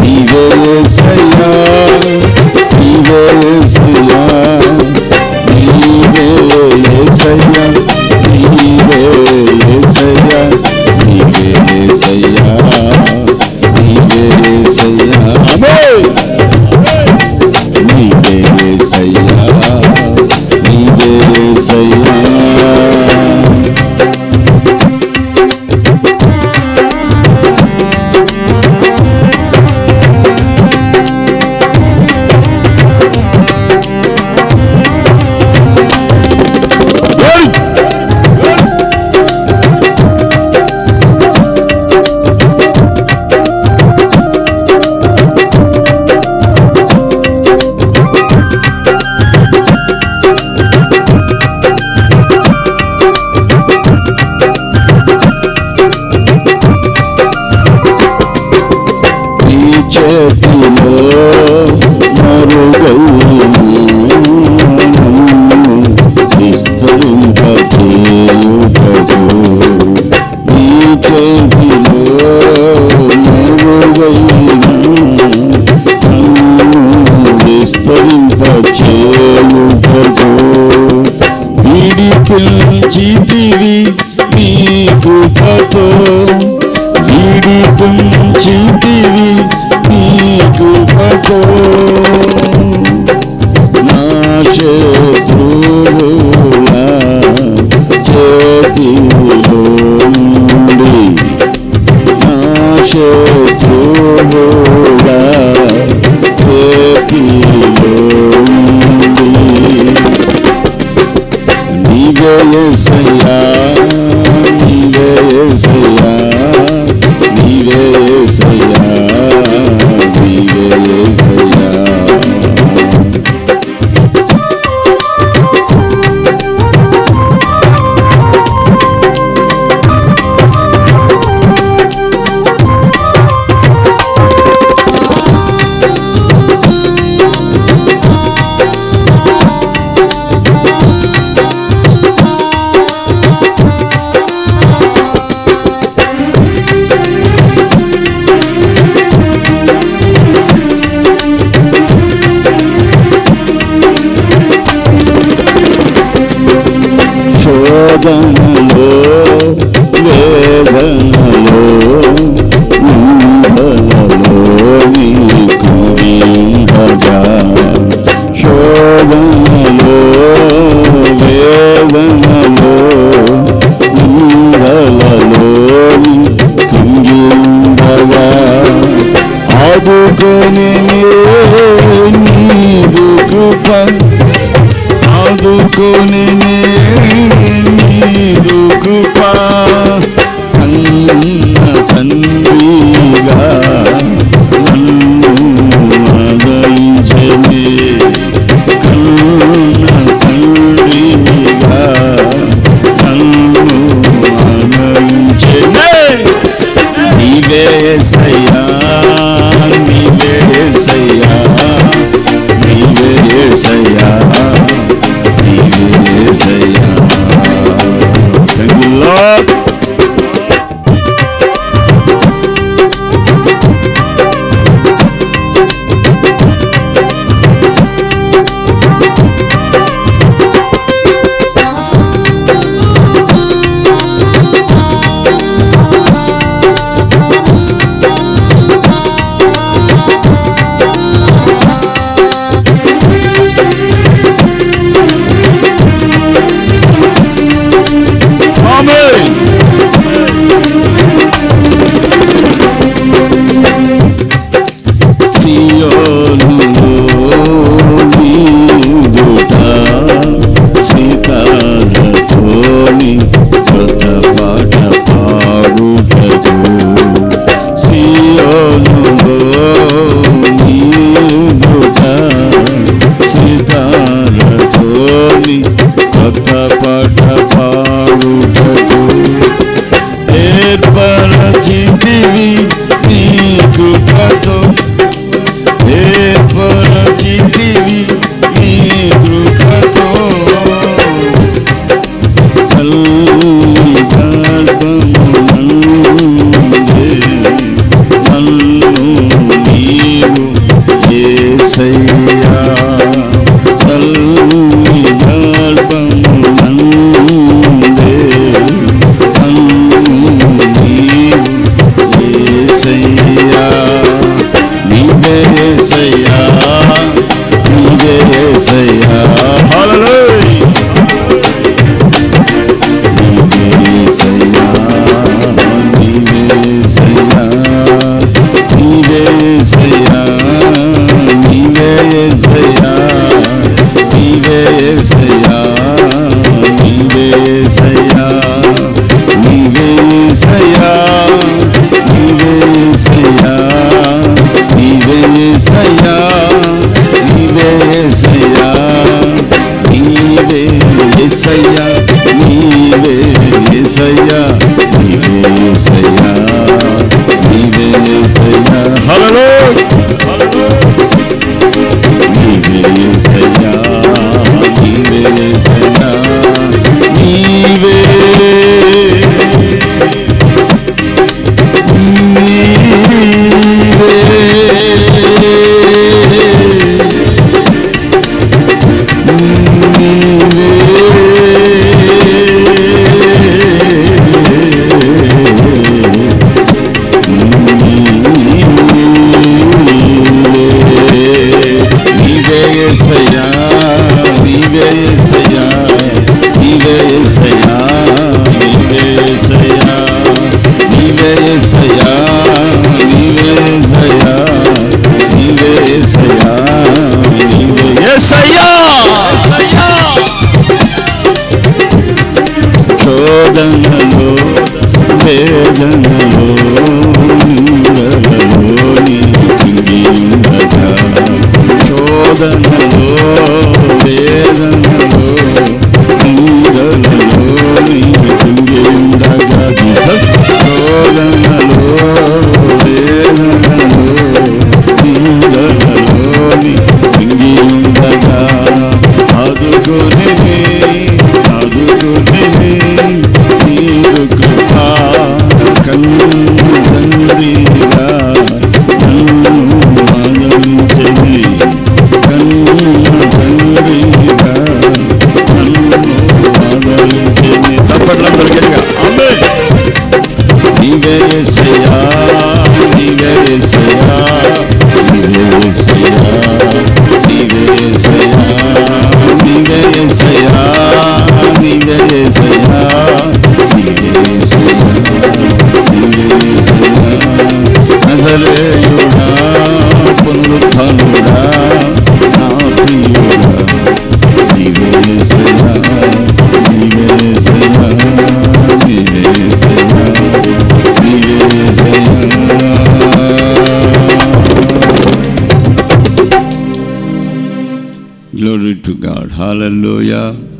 నీవే సయ్యా చేతిలో మరుగైన నన్ను విస్తరింపచేయుటకు నీ చేతిలో మరుగైన నన్ను నుండి నా శత్రువుడా చేతిలోండి. నీవే సయ్యా Again. కొత్త పాట పాడుటకు ఏర్పరచితివి నీ కృపతో ఏర్పరచితివి నీ కృపతో sim Hallelujah. శోధనలోని శోధనలో వేదనలో Hallelujah.